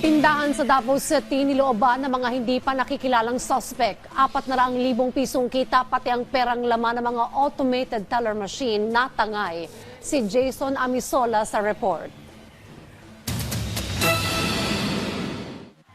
Tindahan sa Davao City nilooban ng mga hindi pa nakikilalang suspect. Apat na raang libong pisong kita pati ang perang laman ng mga automated teller machine natangay. Si Jason Amisola sa report.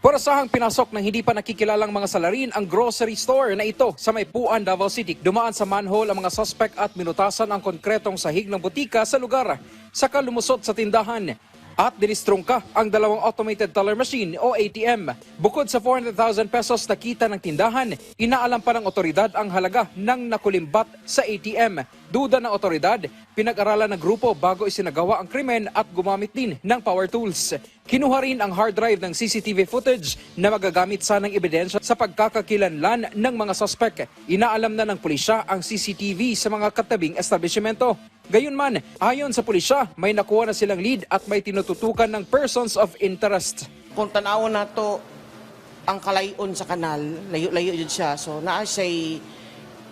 Parasahang pinasok ng hindi pa nakikilalang mga salarin ang grocery store na ito sa Maypuan, Davao City. Dumaan sa manhole ang mga suspect at minutasan ang konkretong sahig ng butika sa lugar. Saka lumusot sa tindahan at dinistrungka ang dalawang automated teller machine o ATM. Bukod sa 400,000 pesos na kita ng tindahan, inaalam pa ng otoridad ang halaga ng nakulimbat sa ATM. Duda ng otoridad, pinag-aralan ng grupo bago isinagawa ang krimen at gumamit din ng power tools. Kinuha rin ang hard drive ng CCTV footage na magagamit sanang ebidensya sa pagkakakilanlan ng mga suspect. Inaalam na ng pulisya ang CCTV sa mga katabing establishmento. Gayunman, ayon sa pulisya, may nakuha na silang lead at may tinututukan ng persons of interest. kung tanawon nato ang kalayon sa kanal, layo-layo jud siya. So naa siya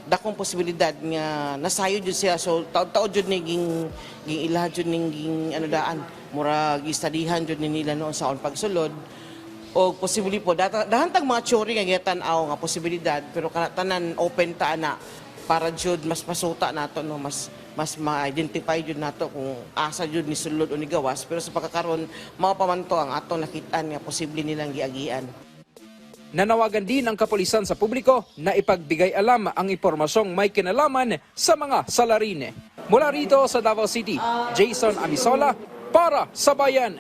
dakong posibilidad nga nasayo jud siya. So taod-taod jud ni ging ging ila jud ning ano daan, mura gistadihan jud ni nila noon sa pagsulod. O posible po dahan tag mga chori nga gitan-aw nga posibilidad pero kana tanan open ta na para jud mas masuta nato no mas mas ma-identify jud nato kung asa jud ni sulod o ni gawas pero sa pagkakaron mga pamanto ang atong nakitaan nga posible nilang giagian. Nanawagan din ang kapulisan sa publiko na ipagbigay alam ang impormasyong may kinalaman sa mga salarin. Mula rito sa Davao City, Jason Amisola para sa Bayan.